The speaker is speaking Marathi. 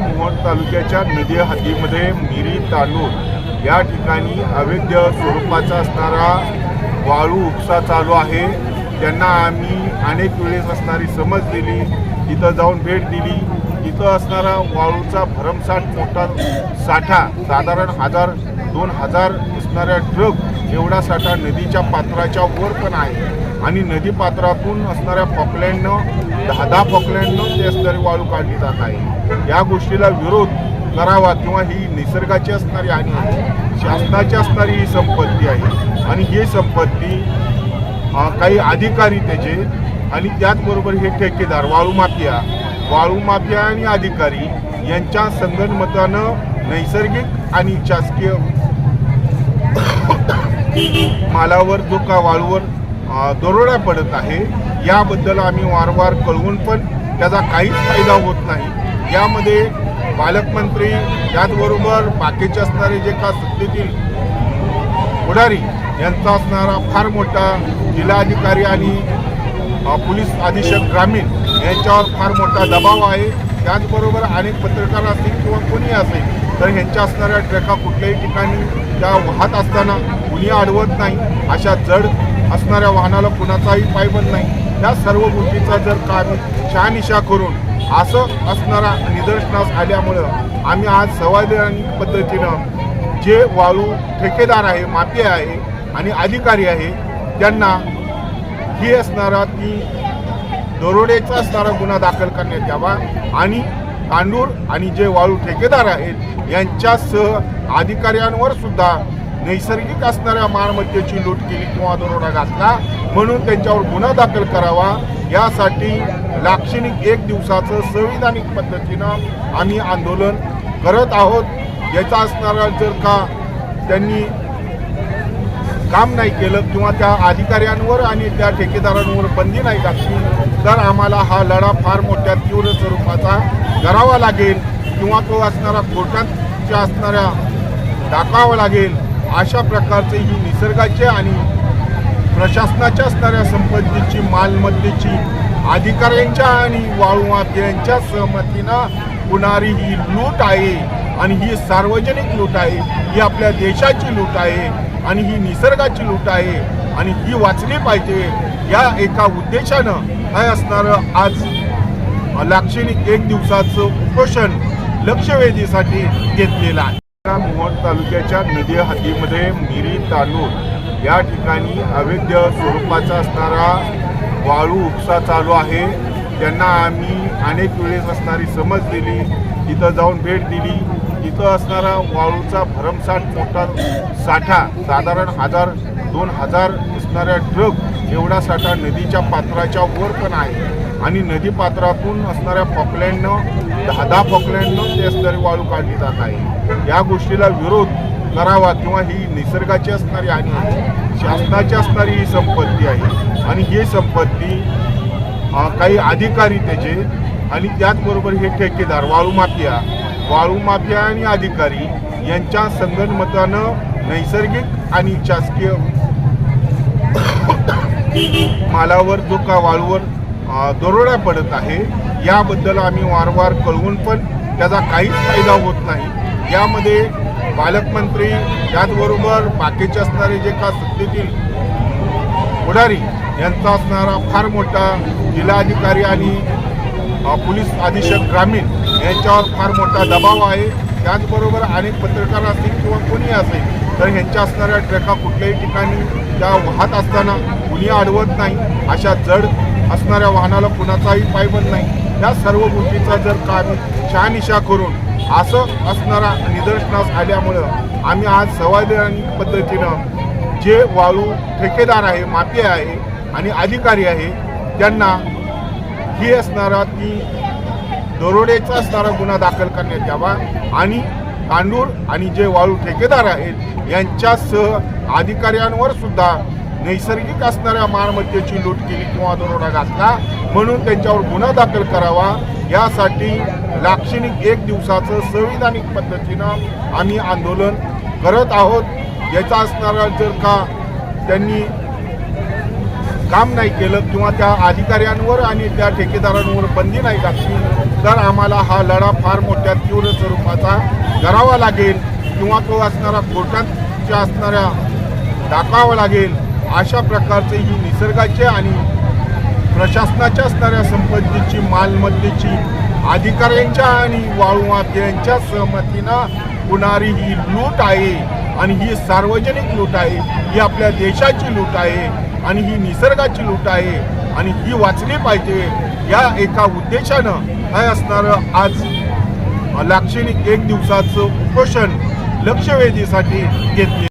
नदी हद्दीमध्ये मिरी तांदूळ या ठिकाणी अवैध स्वरूपाचा असणारा वाळू उपसा चालू आहे. त्यांना आम्ही अनेक वेळेस असणारी समज दिली. तिथं जाऊन भेट दिली. तिथं असणारा वाळूचा भरमसाठ मोठा साठा साधारण हजार दोन हजार असणाऱ्या ट्रक एवढा साठा नदीच्या पात्राच्या वर पण आहे. आणि नदी पात्रातून असणाऱ्या पॉकलँडनं दहा दहा पॉकलँडनं ते असणारी वाळू काढली जात आहे. या गोष्टीला विरोध करावा किंवा ही निसर्गाची असणारी आणि शासनाची असणारी ही संपत्ती आहे. आणि ही संपत्ती काही अधिकारी त्याचे आणि त्याचबरोबर हे ठेकेदार वाळू माफिया वाळू माफिया आणि अधिकारी यांच्या संगनमतानं नैसर्गिक आणि शासकीय मालावर जो का वाळूवर दरोडा पडत आहे. याबद्दल आम्ही वारंवार कळवून पण त्याचा काहीच फायदा होत नाही. यामध्ये पालकमंत्री त्याचबरोबर बाकीचे असणारे जे का सत्तेतील पुढारी यांचा असणारा फार मोठा जिल्हाधिकारी आणि पोलीस अधीक्षक ग्रामीण यांच्यावर फार मोठा दबाव आहे. त्याचबरोबर अनेक पत्रकार असतील किंवा कोणी असेल तर ह्यांच्या असणाऱ्या ट्रका कुठल्याही ठिकाणी त्या वाहत असताना कुणी अडवत नाही. अशा जड असणाऱ्या वाहनाला कुणाचाही पायबंद नाही. या सर्व गोष्टीचा जर का शहानिशा करून असं असणारा निदर्शनास आल्यामुळं आम्ही आज संवैधानिक पद्धतीनं जे वाळू ठेकेदार आहे माफिया आहे आणि अधिकारी आहे त्यांना ही असणारा ती दरोडेचा असणारा गुन्हा दाखल करण्यात यावा आणि तांदूळ आणि जे वाळू ठेकेदार आहेत यांच्यासह अधिकाऱ्यांवर सुद्धा नैसर्गिक असणाऱ्या मालमत्तेची लूट केली किंवा दरोडा घातला म्हणून त्यांच्यावर गुन्हा दाखल करावा यासाठी लाक्षणिक एक दिवसाचं संविधानिक पद्धतीनं आम्ही आंदोलन करत आहोत. याचा असणारा जर का त्यांनी काम नाही केलं किंवा त्या अधिकाऱ्यांवर आणि त्या ठेकेदारांवर बंदी नाही घातली तर आम्हाला हा लढा फार मोठ्या तीव्र स्वरूपाचा करावा लागेल किंवा तो असणारा कोर्टाच्या असणाऱ्या टाकावा लागेल अशा प्रकारचे ही निसर्गाचे आणि प्रशासनाच्या असणाऱ्या संपत्तीची मालमत्तेची अधिकाऱ्यांच्या आणि वाळूमाफियांच्या सहमतीनं होणारी ही लूट आहे आणि ही सार्वजनिक लूट आहे ही आपल्या देशाची लूट आहे. आणि ही निसर्गाची लूट आहे आणि ही वाचली पाहिजे या एका उद्देशानं काय असणारं? आज लाक्षणिक एक दिवसाचं उपोषण लक्षवेधीसाठी घेतलेलं आहे. मोहोळ तालुक्याच्या नदी हद्दीमध्ये मिरी तांदूळ या ठिकाणी अवैध स्वरूपाचा असणारा वाळू उपसा चालू आहे. त्यांना आम्ही अनेक वेळेस असणारी समज दिली तिथं जाऊन भेट दिली. तिथं असणारा वाळूचा भरमसाठ मोठा साठा साधारण हजार दोन हजार असणाऱ्या ट्रक एवढा साठा नदीच्या पात्राच्या वर पण आहे. आणि नदी पात्रातून असणाऱ्या पॉकलँडनं दहा दहा पॉकलँडनं ते असणारी वाळू काढली जात आहे. या गोष्टीला विरोध करावा किंवा ही निसर्गाची असणारी आणि शासनाची असणारी ही संपत्ती आहे. आणि ही संपत्ती काही अधिकारी त्याचे आणि त्याचबरोबर हे ठेकेदार वाळू माफिया वाळू माफिया आणि अधिकारी यांच्या संगनमतानं नैसर्गिक आणि शासकीय मालावर जो का वाळूवर दरोडा पडत आहे. याबद्दल आम्ही वारंवार कळवून पण त्याचा काहीच फायदा होत नाही. यामध्ये पालकमंत्री त्याचबरोबर बाकीचे असणारे जे का सत्तेतील पुढारी यांचा असणारा फार मोठा जिल्हाधिकारी आणि पोलीस अधीक्षक ग्रामीण यांच्यावर फार मोठा दबाव आहे. त्याचबरोबर अनेक पत्रकार असतील किंवा कोणी असेल तर ह्यांच्या असणाऱ्या ट्रका कुठल्याही ठिकाणी त्या वाहत असताना कुणी अडवत नाही. अशा जड असणाऱ्या वाहनाला कुणाचाही पायबंद नाही. या सर्व गोष्टीचा जर का शहानिशा करून असं असणारा निदर्शनास आल्यामुळं आम्ही आज संवैधानिक पद्धतीनं जे वाळू ठेकेदार आहे माफिया आहे आणि अधिकारी आहे त्यांना ही असणारा ती दरोडेचा असणारा गुन्हा दाखल करण्यात यावा आणि तांदूळ आणि जे वाळू ठेकेदार आहेत यांच्यासह अधिकाऱ्यांवर सुद्धा नैसर्गिक असणाऱ्या मालमत्तेची लूट केली किंवा दरोडा घातला म्हणून त्यांच्यावर गुन्हा दाखल करावा यासाठी लाक्षणिक एक दिवसाचं संविधानिक पद्धतीनं आम्ही आंदोलन करत आहोत. याचा असणारा जर का त्यांनी काम नाही केलं किंवा त्या अधिकाऱ्यांवर आणि त्या ठेकेदारांवर बंदी नाही घातली तर आम्हाला हा लढा फार मोठ्या तीव्र स्वरूपाचा करावा लागेल किंवा तो असणारा कोर्टाच्या असणाऱ्या टाकावा लागेल अशा प्रकारचे ही निसर्गाचे आणि प्रशासनाच्या असणाऱ्या संपत्तीची मालमत्तेची अधिकाऱ्यांच्या आणि वाळूमाफियांच्या सहमतीनं होणारी ही लूट आहे आणि ही सार्वजनिक लूट आहे ही आपल्या देशाची लूट आहे. आणि ही निसर्गाची लूट आहे आणि ही वाचली पाहिजे या एका उद्देशानं काय असणारं आज लाक्षणिक एक दिवसाचं उपोषण लक्षवेधीसाठी घेतले